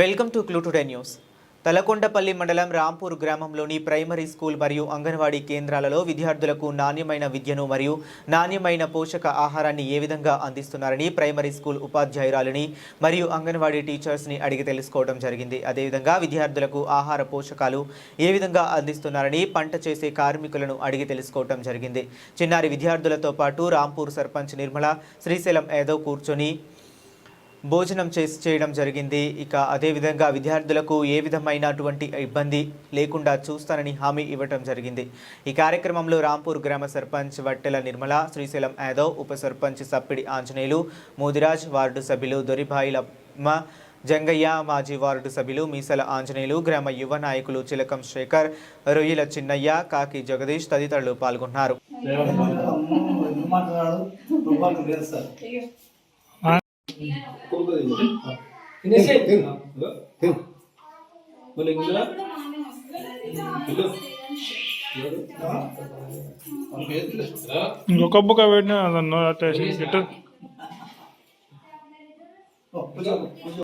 Welcome to clue today news. Thalakondapally మండలం రాంపూర్ గ్రామంలోని primary school మరియు అంగన్వాడీ కేంద్రాలలో విద్యార్థులకు నాణ్యమైన విద్యను మరియు నాణ్యమైన పోషక ఆహారాన్ని ఏ విధంగా అందిస్తున్నారని ప్రైమరీ స్కూల్ ఉపాధ్యాయురాలని మరియు అంగన్వాడీ టీచర్స్ని అడిగి తెలుసుకోవడం జరిగింది. అదేవిధంగా విద్యార్థులకు ఆహార పోషకాలు ఏ విధంగా అందిస్తున్నారని పంట చేసే కార్మికులను అడిగి తెలుసుకోవడం జరిగింది. చిన్నారి విద్యార్థులతో పాటు రాంపూర్ సర్పంచ్ నిర్మల శ్రీశైలం యాదవ్ కూర్చొని భోజనం చేసి చేయడం జరిగింది. ఇక అదేవిధంగా విద్యార్థులకు ఏ విధమైనటువంటి ఇబ్బంది లేకుండా చూస్తానని హామీ ఇవ్వటం జరిగింది. ఈ కార్యక్రమంలో రాంపూర్ గ్రామ సర్పంచ్ వట్టెల నిర్మల శ్రీశైలం యాదవ్ ఉప సర్పంచ్ సప్పిడి ఆంజనేయులు మోదిరాజ్ వార్డు సభ్యులు దొరిభాయిలమ్మ జంగయ్య మాజీ వార్డు సభ్యులు మీసల ఆంజనేయులు గ్రామ యువ నాయకులు చిలకం శేఖర్ రొయ్యల చిన్నయ్య కాకి జగదీష్ తదితరులు పాల్గొన్నారు. ఇంకొక బుక్క పెట్టిన కూర్చో, కూర్చో.